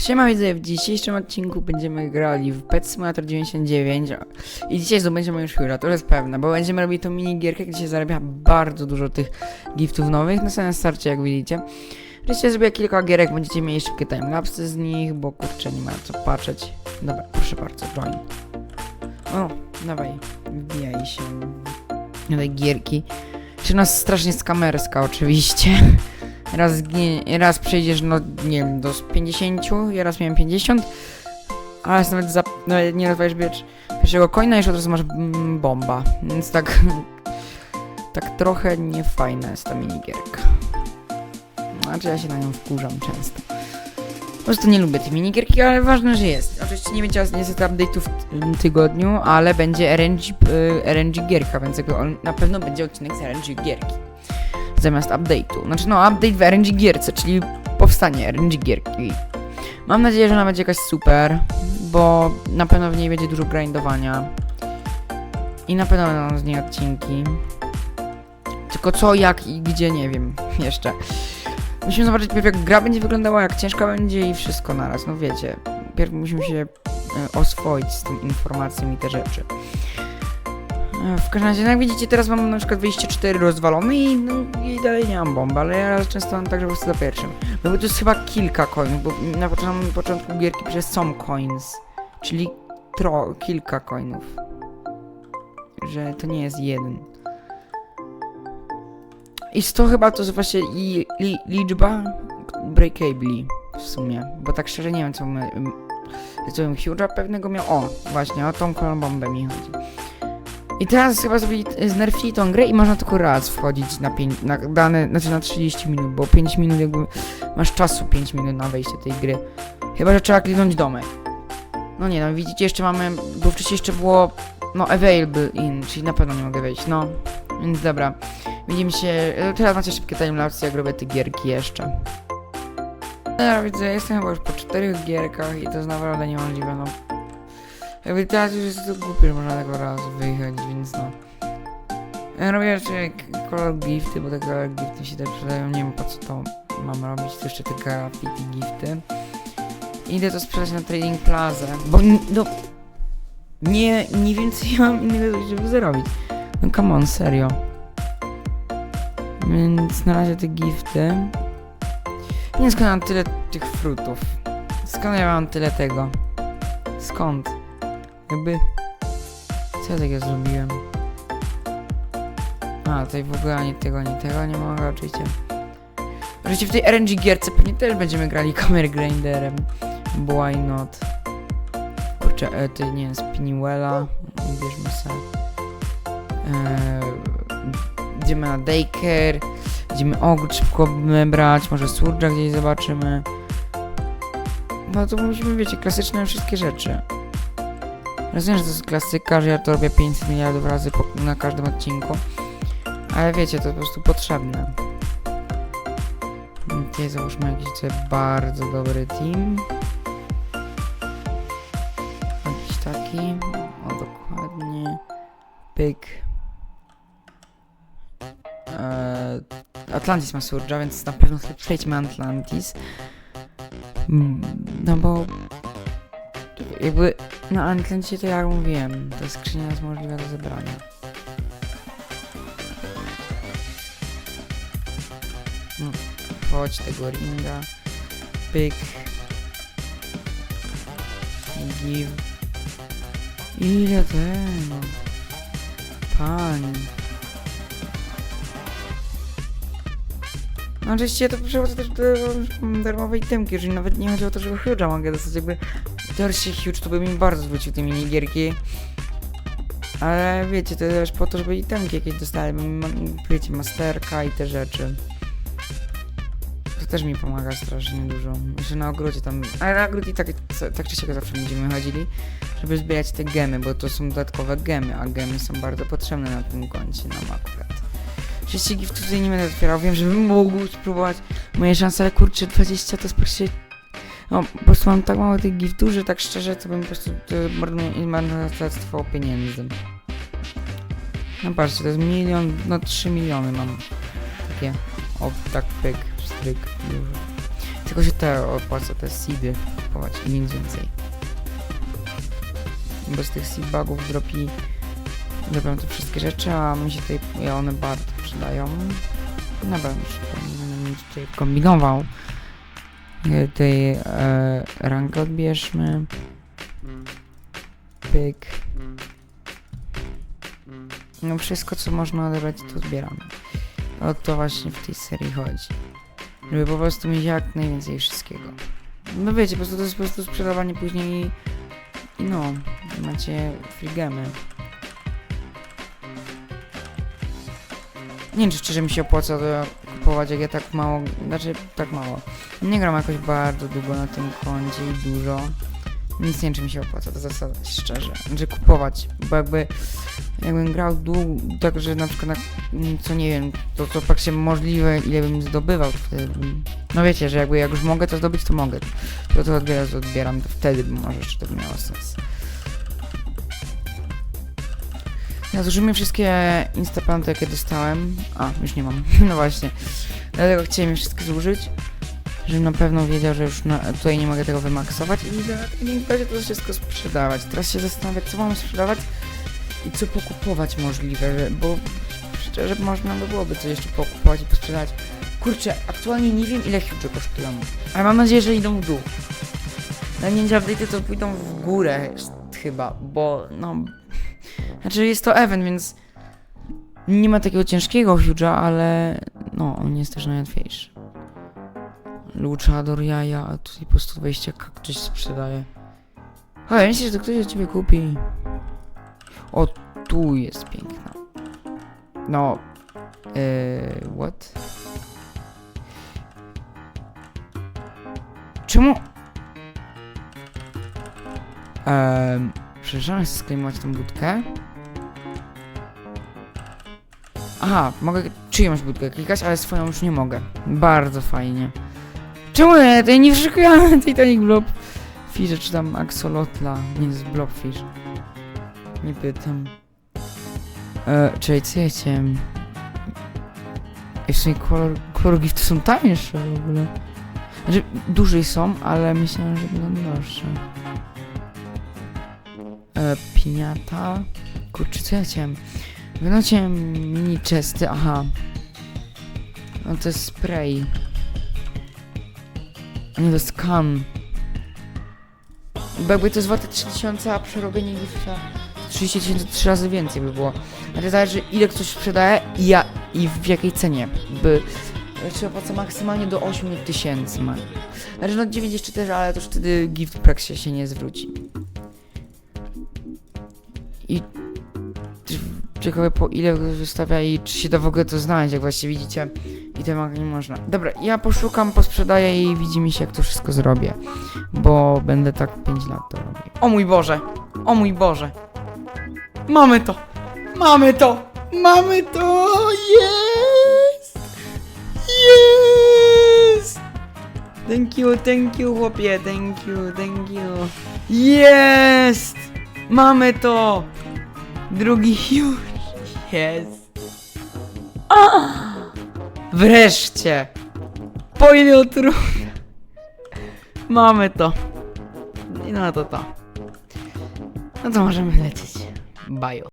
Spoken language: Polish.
Siema widzę, w dzisiejszym odcinku będziemy grali w Pet Simulator 99 i dzisiaj zdobędziemy już Hura, to jest pewne, bo będziemy robili tą minigierkę, gdzie się zarabia bardzo dużo tych giftów nowych na samym starcie, jak widzicie. Oczywiście zrobię kilka gierek, będziecie mieli szybkie timelapsy z nich, bo kurczę, nie ma co patrzeć. Dobra, proszę bardzo, join. O, dawaj, wbijaj się do tej gierki. Czy nas strasznie skamerska oczywiście. Raz, zginie, raz przejdziesz, no nie wiem, do 50, ja raz miałem 50, a raz nawet, za, nawet nie rozwalisz pierwszego coina, już od razu masz mm, bomba, więc tak, tak trochę niefajna jest ta minigierka. Znaczy ja się na nią wkurzam często. Po prostu nie lubię tej minigierki, ale ważne, że jest. Oczywiście nie będzie niestety update'ów w tym tygodniu, ale będzie RNG, y, RNG gierka, więc na pewno będzie odcinek z RNG gierki zamiast update'u. Znaczy no, update w RNG gierce, czyli powstanie RNG gierki. Mam nadzieję, że ona będzie jakaś super, bo na pewno w niej będzie dużo grindowania. I na pewno będą z niej odcinki. Tylko co, jak i gdzie, nie wiem jeszcze. Musimy zobaczyć jak gra będzie wyglądała, jak ciężka będzie i wszystko naraz, no wiecie. Pierw musimy się e, oswoić z tym informacją i te rzeczy. W każdym razie, no jak widzicie, teraz mam na przykład wyjście 4 rozwalone i, no, i dalej nie mam bomby, ale ja często mam tak, że po prostu za pierwszym. No bo to jest chyba kilka coinów, bo na początku, początku gierki przecież są coins, czyli tro, kilka coinów. Że to nie jest jeden. I to chyba to jest właśnie i, li, liczba breakably w sumie, bo tak szczerze nie wiem co my... Co bym pewnego miał... O, właśnie, o tą bombę mi chodzi. I teraz chyba zrobili, znerfili tą grę i można tylko raz wchodzić na, pięć, na dane, znaczy na 30 minut, bo 5 minut jakby masz czasu 5 minut na wejście tej gry. Chyba, że trzeba kliknąć domek. No nie no, widzicie, jeszcze mamy, bo wcześniej jeszcze było, no available in, czyli na pewno nie mogę wejść, no. Więc dobra, widzimy się, e, teraz macie szybkie timelapse, jak robię te gierki jeszcze. Dobra, widzę, jestem chyba już po czterech gierkach i to jest naprawdę niemożliwe, no. Jakby teraz już jest to głupie, można tego razu wyjechać, więc no. Ja robię jeszcze kolor gifty, bo te kolor gifty się też przydają, nie wiem po co to mam robić, to jeszcze te graffiti gifty. Idę to sprzedać na Trading Plaza, bo no... Nie, nie ja mam innego, żeby zarobić. No come on, serio. Więc na razie te gifty. Nie skąd mam tyle tych frutów. Skąd ja mam tyle tego? Skąd? Jakby... Co ja takiego zrobiłem? A, tutaj w ogóle ani tego, ani tego nie mogę, oczywiście. Oczywiście w tej RNG gierce pewnie też będziemy grali Kamer Grinderem. Why not? Kurczę, e, ty nie wiem, Spinniwella. Bierzmy sobie. E, idziemy na Daycare. Idziemy ogród szybko brać, może Surge'a gdzieś zobaczymy. No to musimy, wiecie, klasyczne wszystkie rzeczy. Rozumiem, że to jest klasyka, że ja to robię 500 miliardów razy po, na każdym odcinku. Ale wiecie, to po prostu potrzebne. Tutaj załóżmy jakiś tutaj bardzo dobry team. Jakiś taki. O, dokładnie. Pyk. Eee, Atlantis ma Surge'a, więc na pewno sobie przejdźmy Atlantis. Mm, No bo... Jakby na Atlantisie to jak mówiłem, ta skrzynia jest możliwa do zebrania. No, chodź tego ringa. Pyk. Give. Ile tego? Pani. No oczywiście to przechodzę też do darmowej temki, jeżeli nawet nie chodzi o to, żeby Huge'a mogę dostać, jakby teoretycznie Huge to by mi bardzo zwrócił te minigierki. Ale wiecie, to też po to, żeby i temki jakieś dostali, wiecie, masterka i te rzeczy. To też mi pomaga strasznie dużo. Jeszcze na ogrodzie tam, ale na ogród i tak, tak czy siak zawsze będziemy chodzili, żeby zbierać te gemy, bo to są dodatkowe gemy, a gemy są bardzo potrzebne na tym koncie, nam akurat. Oczywiście giftów tutaj nie będę otwierał, wiem, że bym mógł spróbować moje szanse, ale kurczę, 20 to jest. No, po prostu mam tak mało tych giftów, że tak szczerze, to bym po prostu marnotrawstwo pieniędzy. No patrzcie, to jest milion, no 3 miliony mam. Takie, o, tak pyk, stryk, dużo. Tylko się te opłaca, te seedy kupować i nic więcej. Bo z tych seed bugów dropi dropią te wszystkie rzeczy, a mi się tutaj one bardzo przydają. Bo już nie tutaj kombinował. Tej e, rangę odbierzmy. Pyk. No wszystko co można odebrać to zbieramy. O to właśnie w tej serii chodzi. Żeby po prostu mieć jak najwięcej wszystkiego. No wiecie, po prostu to jest po prostu sprzedawanie później i, no, macie free gemy. Nie wiem, czy szczerze mi się opłaca to kupować, jak ja tak mało, znaczy tak mało. Nie gram jakoś bardzo długo na tym koncie i dużo. Nic nie wiem, czy mi się opłaca, to zasada, szczerze. Znaczy kupować, bo jakby, jakbym grał długo, tak, że na przykład na, co nie wiem, to co tak się możliwe, ile bym zdobywał, to wtedy no wiecie, że jakby jak już mogę to zdobyć, to mogę. To to od razu odbieram, to wtedy by może jeszcze to miało sens. Ja zużyłem wszystkie instaplanty, jakie dostałem. A, już nie mam. No właśnie. Dlatego chciałem je wszystkie zużyć. Żebym na pewno wiedział, że już na, tutaj nie mogę tego wymaksować i takim razie to wszystko sprzedawać. Teraz się zastanawiać, co mam sprzedawać i co pokupować możliwe, bo szczerze można by byłoby coś jeszcze pokupować i posprzedawać. Kurczę, aktualnie nie wiem ile huge kosztują, ale mam nadzieję, że idą w dół. Na ninja update to pójdą w górę chyba, bo no... Znaczy jest to event, więc nie ma takiego ciężkiego huge'a, ale no, on jest też najłatwiejszy. Luchador jaja, a tutaj po 120 ktoś sprzedaje. Ja myślę, że to ktoś od ciebie kupi. O, tu jest piękna. No. Eee, what? Czemu? Eee, przepraszam, chcę sklejmować tą budkę. Aha, mogę czyjąś budkę klikać, ale swoją już nie mogę. Bardzo fajnie. Czemu nie? Ja nie wyszukiwałem na Titanic Blob Fish, czy tam Axolotla. Nie, jest Blobfish. Nie pytam. E, czekaj, co chciałem? Ej, w sumie kolor, kolor gifty są tańsze w ogóle. Znaczy, dłużej są, ale myślałem, że będą droższe. E, piniata. Kurczę, co ja chciałem? Chciałem mini chesty, aha. No to jest spray. Nie, to jest kan. Bo jakby to jest warte 3000, a przerobienie gifta 30 tysięcy trzy razy więcej by było. Ale to zależy ile ktoś sprzedaje i, ja, i w jakiej cenie. By się opłaca maksymalnie do 8000 tysięcy. Znaczy no 9 jeszcze też, ale to już wtedy gift praksie się nie zwróci. I ciekawe po ile wystawia i czy się da w ogóle to znaleźć, jak właśnie widzicie. I temat nie można. Dobra, ja poszukam, posprzedaję i widzimy się jak to wszystko zrobię. Bo będę tak 5 lat to robił. O mój Boże! O mój Boże! Mamy to! Mamy to! Mamy to! Jest! Jest! Thank you, thank you, chłopie, thank you, thank you. Jest! Mamy to! Drugi już jest. Wreszcie! Po ilu trudno. Mamy to. I no to to. No to możemy lecieć. Bajo.